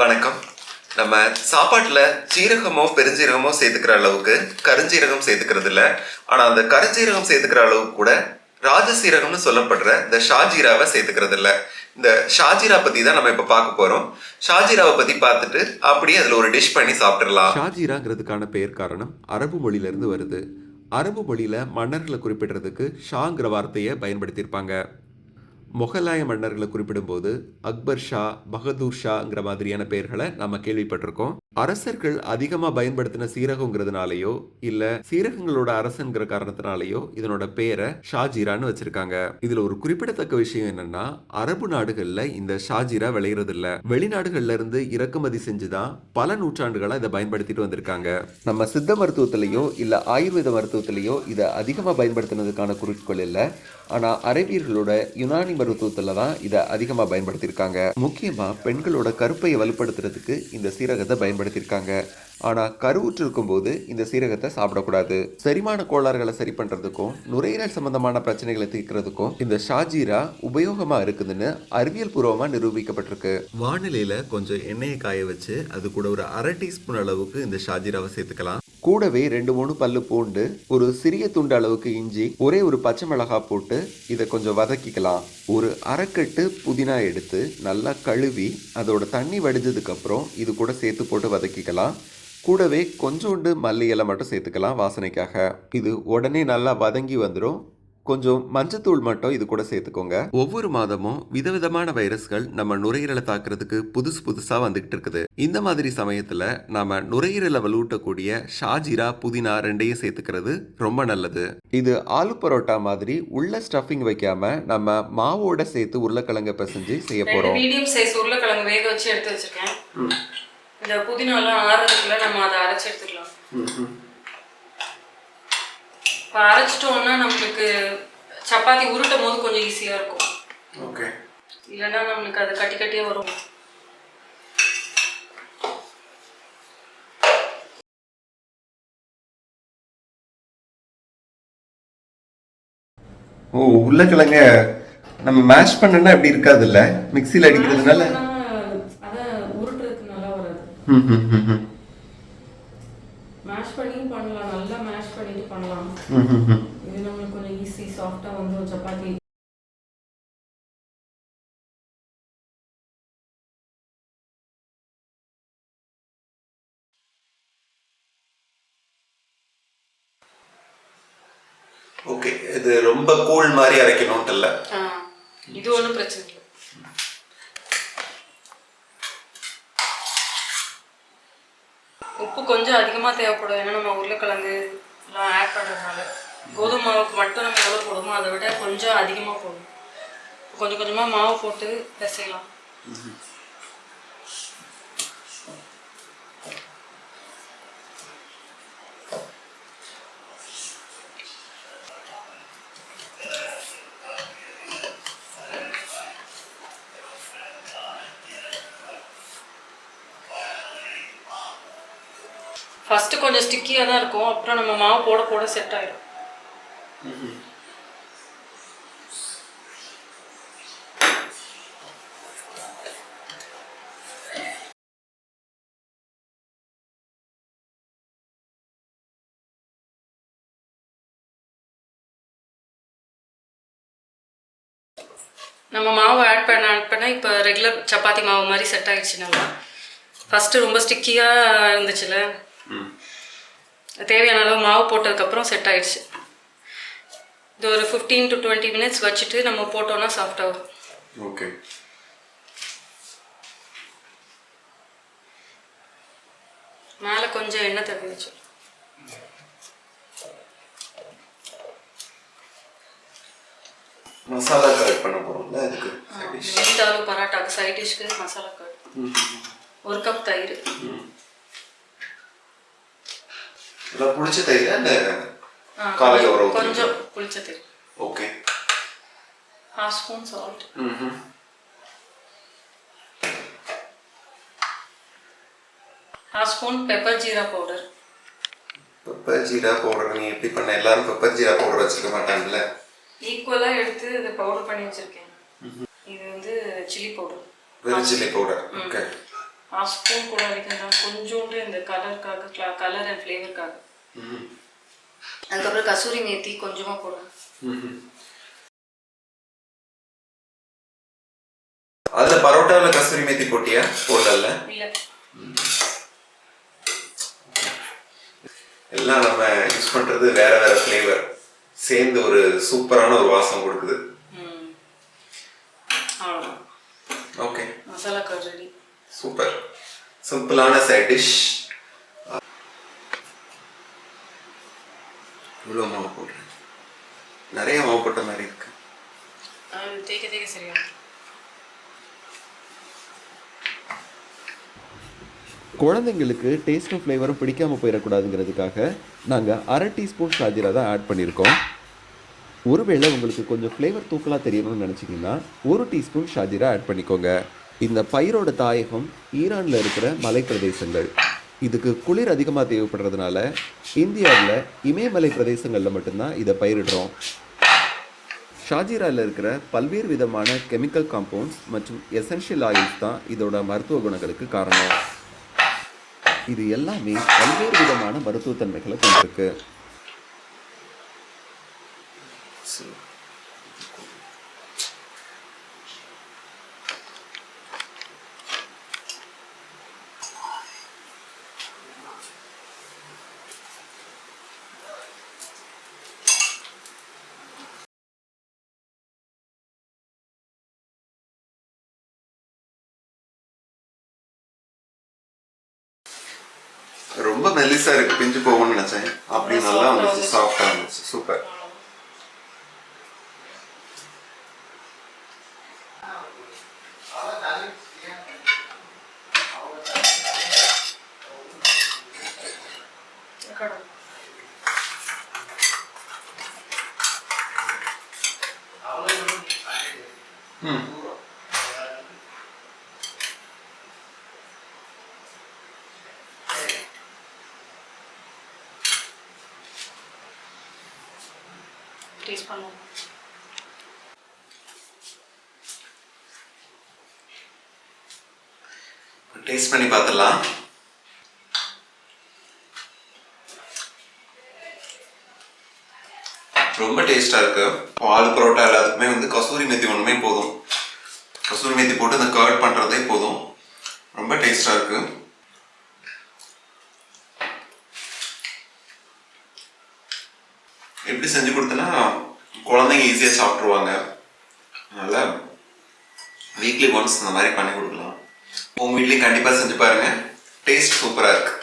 வணக்கம். நம்ம சாப்பாட்டில் சீரகமோ பெருஞ்சீரகமோ சேர்த்துக்கிற அளவுக்கு கருஞ்சீரகம் சேர்த்துக்கிறது இல்லை ஆனால் அந்த கருஞ்சீரகம் சேர்த்துக்கிற அளவுக்கு கூட ராஜசீரகம்னு சொல்லப்படுற இந்த ஷாஜீராவை சேர்த்துக்கிறது இல்லை இந்த ஷாஜீரா பற்றி தான் நம்ம இப்போ பார்க்க போகிறோம் ஷாஜீராவை பற்றி பார்த்துட்டு அப்படியே அதில் ஒரு டிஷ் பண்ணி சாப்பிட்றலாம் ஷாஜீராங்கிறதுக்கான பெயர் காரணம் அரபு மொழியிலிருந்து வருது. அரபு மொழியில் மன்னர்களை குறிப்பிடுறதுக்கு ஷாங்கிற வார்த்தையை பயன்படுத்தியிருப்பாங்க. முகலாய மன்னர்களை குறிப்பிடும்போது அக்பர் ஷா பகதூர் ஷாங்கிற மாதிரியான பெயர்களை நம்ம கேள்விப்பட்டிருக்கோம். அரசர்கள் அதிகமாக பயன்படுத்தின சீரகங்கிறதுனாலயோ இல்லை சீரகங்களோட அரசன்கிற காரணத்தினாலேயோ இதனோட பேரை ஷாஜீரான்னு வச்சிருக்காங்க. இதுல ஒரு குறிப்பிடத்தக்க விஷயம் என்னன்னா அரபு நாடுகளில் இந்த ஷாஜிரா விளையிறது இல்ல வெளிநாடுகள்ல இருந்து இறக்குமதி செஞ்சுதான் பல நூற்றாண்டுகளாக இதை பயன்படுத்திட்டு வந்திருக்காங்க. நம்ம சித்த மருத்துவத்திலையோ இல்லை ஆயுர்வேத மருத்துவத்திலையோ இதை அதிகமாக பயன்படுத்தினதுக்கான குறிக்கோள் இல்லை. ஆனா அரேபியர்களோட யுனானி மருத்துவத்துல தான் இதை அதிகமாக பயன்படுத்தியிருக்காங்க. முக்கியமாக பெண்களோட கருப்பையை வலுப்படுத்துறதுக்கு இந்த சீரகத்தை பயன்படுத்தியிருக்காங்க ஆனா கருவுற்று இருக்கும்போது இந்த சீரகத்தை சாப்பிடக்கூடாது. செரிமான கோளாறுகளை சரி பண்றதுக்கும் நுரையீரல் சம்பந்தமான பிரச்சனைகளை தீர்க்கிறதுக்கும் இந்த ஷாஜீரா உபயோகமா இருக்குதுன்னு அறிவியல் பூர்வமா நிரூபிக்கப்பட்டிருக்கு. வானிலையில கொஞ்சம் எண்ணெயை காய வச்சு அது கூட ஒரு அரை டீஸ்பூன் அளவுக்கு இந்த ஷாஜீராவை சேர்த்துக்கலாம். கூடவே ரெண்டு மூணு பல்லு பூண்டு ஒரு சிறிய துண்டு அளவுக்கு இஞ்சி ஒரே ஒரு பச்சை மிளகாய் போட்டு இதை கொஞ்சம் வதக்கிக்கலாம். ஒரு அரைக்கட்டு புதினா எடுத்து நல்லா கழுவி அதோட தண்ணி வடிஞ்சதுக்கு அப்புறம் இது கூட சேர்த்து போட்டு வதக்கிக்கலாம். கூடவே கொஞ்சோண்டு மல்லி இலை மட்டும் சேர்த்துக்கலாம் வாசனைக்காக. இது உடனே நல்லா வதங்கி வந்துடும் கொஞ்சம் மஞ்சத்தூள் மட்டும் இது கூட சேர்த்துக்கோங்க. ஒவ்வொரு மாதமும் விதவிதமான வைரஸ்கள் நம்ம நுரையீரலை தாக்குறதுக்கு புதுசு புதுசா வந்துகிட்டு இருக்குது. இந்த மாதிரி சமயத்துல நாம நுரையீரலை வலுவூட்டக்கூடிய ஷாஜீரா புதினா ரெண்டையும் சேர்த்துக்கிறது ரொம்ப நல்லது. இது ஆலு பரோட்டா மாதிரி உள்ள ஸ்டஃபிங் வைக்காம நம்ம மாவோட சேர்த்து உருளைக்கிழங்க பிசைஞ்சு செய்ய போறோம். மீடியம் சைஸ் உருளைக்கிழங்கு வேக வச்சு எடுத்து வச்சிருக்கேன். இந்த புதினாலாம் ஆறுறதுக்குள்ள நம்ம அதை அரைச்சு எடுத்துக்கலாம். இப்போ அரைச்சிட்டோம்னா நம்மளுக்கு சப்பாத்தி உருட்டும் போது கொஞ்சம் ஈஸியா இருக்கும். ஓகே. இல்லைன்னா நம்மளுக்கு அது கட்டி கட்டியே வரும். ஓ உருளைக்கிழங்க நம்ம மேஷ் பண்ணனா அப்படி இருக்காது இல்ல மிக்சியில் அடிக்கிறதுனால? அதான் உருட்டுறதுக்கு நல்லா வராது. ம், ம், ம், ம். மேஷ் பண்ணியும் பண்ணலாம் நல்லா மேஷ் பண்ணிட்டு பண்ணலாம் ம், ம், ம். இது நம்மளுக்கு கொஞ்சம் ஈஸி சாஃப்டா வந்து ஒரு சப்பாத்தி ஓகே இது ரொம்ப கூழ் மாதிரி அரைக்கணும்ட்டு இல்ல இது ஒன்றும் பிரச்சனை இல்லை உப்பு கொஞ்சம் அதிகமாக தேவைப்படும் ஏன்னா நம்ம உருளைக்கிழங்கு எல்லாம் ஆட் பண்ணுறதுனால கோதுமை மாவுக்கு மட்டும் நம்ம எவ்வளோ போடுமோ அதை விட கொஞ்சம் அதிகமாக போடும் கொஞ்சம் கொஞ்சமாக மாவு போட்டு பிசையலாம். ஃபஸ்ட்டு கொஞ்சம் ஸ்டிக்கியாக தான் இருக்கும். அப்புறம் நம்ம மாவு போட போட செட் ஆயிடும் நம்ம மாவு ஆட் பண்ண ஆட் பண்ண இப்போ ரெகுலர் சப்பாத்தி மாவு மாதிரி செட் ஆயிடுச்சு நல்லா ஃபஸ்ட்டு ரொம்ப ஸ்டிக்கியாக இருந்துச்சுல்ல தேவையான அளவு மாவு போட்டதுக்கப்புறம் செட் ஆயிடுச்சு. இது ஒரு ஃபிஃப்டீன் டு டுவெண்ட்டி மினிட்ஸ் வச்சுட்டு நம்ம போட்டோம்னா சாஃப்டாக வரும் ஓகே. மேலே கொஞ்சம் எண்ணெய் தடவி வச்சு. மசாலா கரெக்ட் பண்ண போறோம்ல அதுக்கு மீட் ஆலு பராட்டாக்கு சைட் டிஷ்க்கு மசாலா கட். ஒரு கப் தயிர். இதெல்லாம் புளிச்ச தயிரா ஆ, காலையில ஊத்துறீங்களா? கொஞ்சம் புளிச்ச தயிர். Okay. Half spoon salt half spoon pepper jeera powder pepper jeera powder நீ எப்படி பண்ண எல்லாரும் பெப்பர் ஜீரா பவுடர் வச்சிருக்க மாட்டாங்கல்ல? ஈக்குவலாக எடுத்து இதை பவுடர் பண்ணி வச்சுருக்கேன். இது வந்து சில்லி பவுடர் வெறும் chilli powder okay half spoon கூட தான் கொஞ்சோண்டு இந்த கலருக்காக கலர் அண்ட் ஃப்ளேவருக்காக அதுக்கப்புறம் கசூரி மேத்தி கொஞ்சமா போடுவேன் அதுல பரோட்டாவில் கஸ்தூரி மேத்தி போட்டியா? போடல. எல்லாம் நம்ம யூஸ் பண்றது வேற வேற ஃப்ளேவர் சேர்ந்து ஒரு சூப்பரான ஒரு வாசம் கொடுக்குது. ஓகே. மசாலா சூப்பர். சிம்பிளான சைட் டிஷ் இவ்வளோ மாவு போடுறேன். நிறைய மாவு போட்ட மாதிரி இருக்கு. தேய்க்க தேய்க்க குழந்தைங்களுக்கு டேஸ்ட்டும் ஃப்ளேவரும் பிடிக்காமல் போயிடக்கூடாதுங்கிறதுக்காக நாங்கள் அரை டீஸ்பூன் ஷாஜிரா தான் ஆட் பண்ணியிருக்கோம். ஒருவேளை உங்களுக்கு கொஞ்சம் ஃப்ளேவர் தூக்கலாக தெரியணும்னு நினச்சிங்கன்னா ஒரு டீஸ்பூன் ஷாஜிரா ஆட் பண்ணிக்கோங்க. இந்த பயிரோட தாயகம் ஈரானில் இருக்கிற மலைப்பிரதேசங்கள். இதுக்கு குளிர் அதிகமாக தேவைப்படுறதுனால இந்தியாவில் இமயமலை பிரதேசங்களில் மட்டும்தான் இதை பயிரிடுறோம். ஷாஜிராவில் இருக்கிற பல்வேறு விதமான கெமிக்கல் காம்பவுண்ட்ஸ் மற்றும் எசென்ஷியல் ஆயில்ஸ் தான் இதோட மருத்துவ குணங்களுக்கு காரணம். இது எல்லாமே பல்வேறு விதமான மருத்துவத்தன்மைகளை கொண்டிருக்கு. ரொம்ப மெல்லிசா இருக்கு பிஞ்சு போகும்னு நினைச்சேன் அப்படி நல்லா வந்துச்சு சாஃப்டா இருந்துச்சு சூப்பர் டேஸ்ட் பண்ணுவோம். டேஸ்ட் பண்ணி பார்த்துடலாம். ரொம்ப டேஸ்டாக இருக்கு. பால் பரோட்டா எல்லாத்துக்குமே வந்து கசூரி மெத்தி ஒன்றுமே போதும். கசூரி மெத்தி போட்டு இந்த கர்ட் பண்ணுறதே போதும். ரொம்ப டேஸ்டாக இருக்குது எப்படி செஞ்சு கொடுத்தனா குழந்தைங்க ஈஸியாக சாப்பிட்ருவாங்க அதனால் வீக்லி ஒன்ஸ் இந்த மாதிரி பண்ணி கொடுக்கலாம். உங்கள் வீட்லேயும் கண்டிப்பாக செஞ்சு பாருங்கள் டேஸ்ட் சூப்பராக இருக்குது